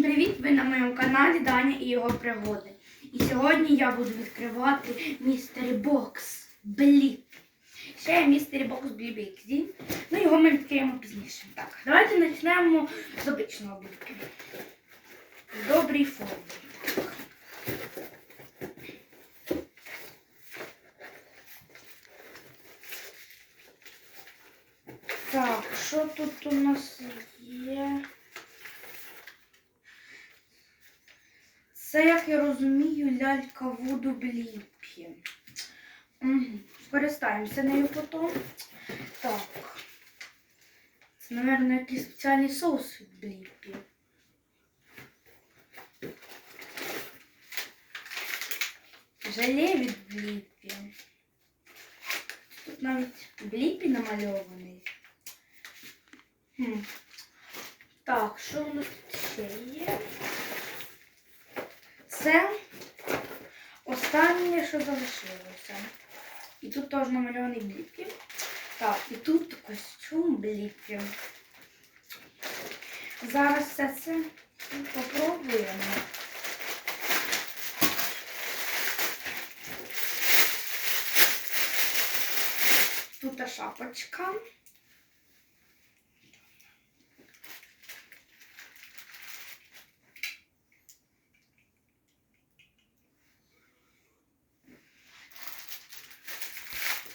Всім привіт! Ви на моєму каналі Даня і його пригоди. І сьогодні я буду відкривати містері бокс Бліп. Ще містері бокс Бліп Ну його ми відкриємо пізніше. Так, давайте почнемо з обичного бліпки. В добрій формі. Так, що тут у нас є? Це, як я розумію, лялька Вуду Бліпі. Угу. Скористаємося нею потім. Так. Це, мабуть, якийсь спеціальний соус від Бліпі. Желе від Бліпі. Тут навіть Бліпі намальований. Так, що у нас тут ще є? Це останнє, що залишилося. І тут теж намальований бліпі. Так, і тут костюм бліпі. Зараз все це попробуємо. Тут шапочка.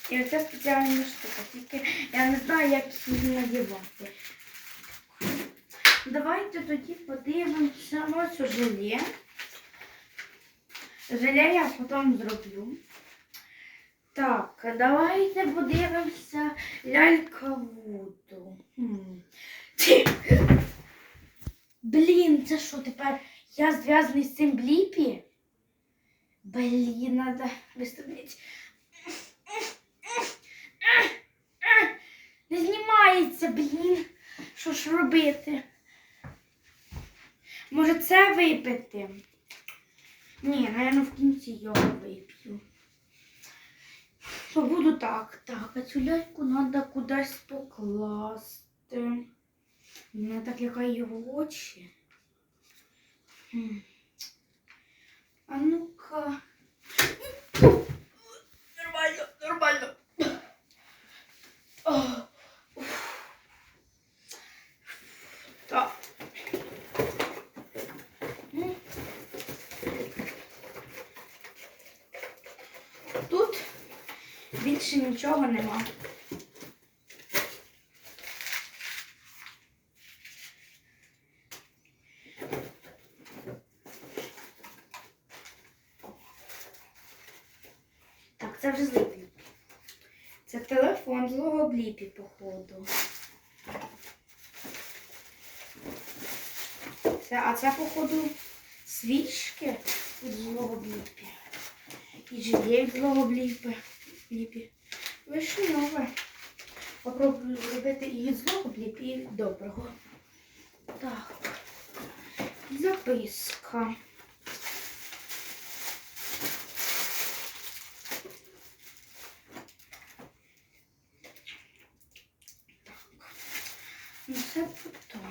І оця спеціальна штука, тільки я не знаю, як її надівати. Давайте тоді подивимося на цю желе. Желе я потім зроблю. Так, давайте подивимося лялька. Ті. Блін, це що тепер? Я зв'язаний з цим бліпі? Блін, треба виставити. Не знімається, блін. Що робити? Може це випити? Ні, напевно, в кінці його вип'ю. То буду так. Так, а цю ляльку треба кудись покласти. Вона так яка його очі. А ну-ка. Нормально, нормально. О, уф. Так. Ну. Тут більше нічого нема. Так, це вже злий. Це телефон злого походу. Це, а це, походу, свічки від злого бліпі. І злого бліпі. бліпі. Вишньове. Попробую зробити від злого бліпі, і доброго. Так. Записка. Ну, це потім.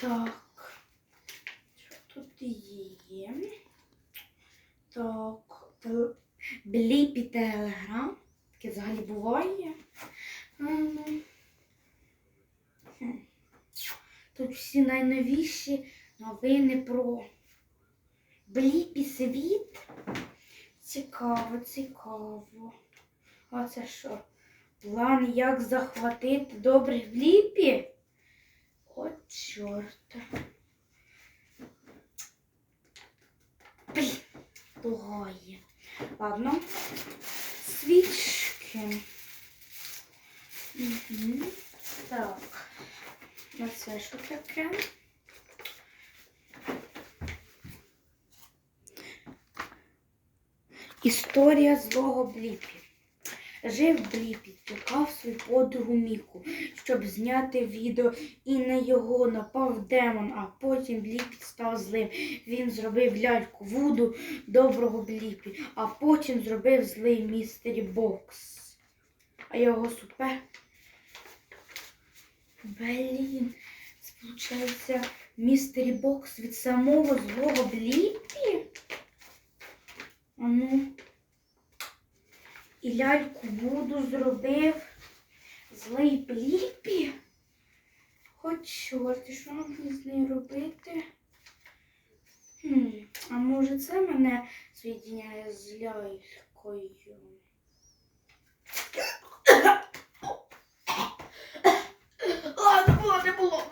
Так. Що тут є? Так. Бліпі телеграм. Таке взагалі буває. Тут всі найновіші новини про Бліпі світ. Цікаво, цікаво. А це що? План, як захватити добрих бліпі? От чорт. Блін, тугає. Ладно. Свічки. Угу. Так. На це що таке? Історія злого Бліпі. Жив Бліпі, чекав свою подругу Міку, щоб зняти відео, і на його напав демон, а потім Бліпі став злим. Він зробив ляльку Вуду доброго Бліпі, а потім зробив злий містері Бокс. А його супер. Блін, виходить містері бокс від самого злого Бліпі? А ну. Ляльку Вуду зробив злий Бліпі? Хоч чорт, і що мені з нею робити? Хм, а може це мене соєдиняє з лялькою? Ладно, було, не було.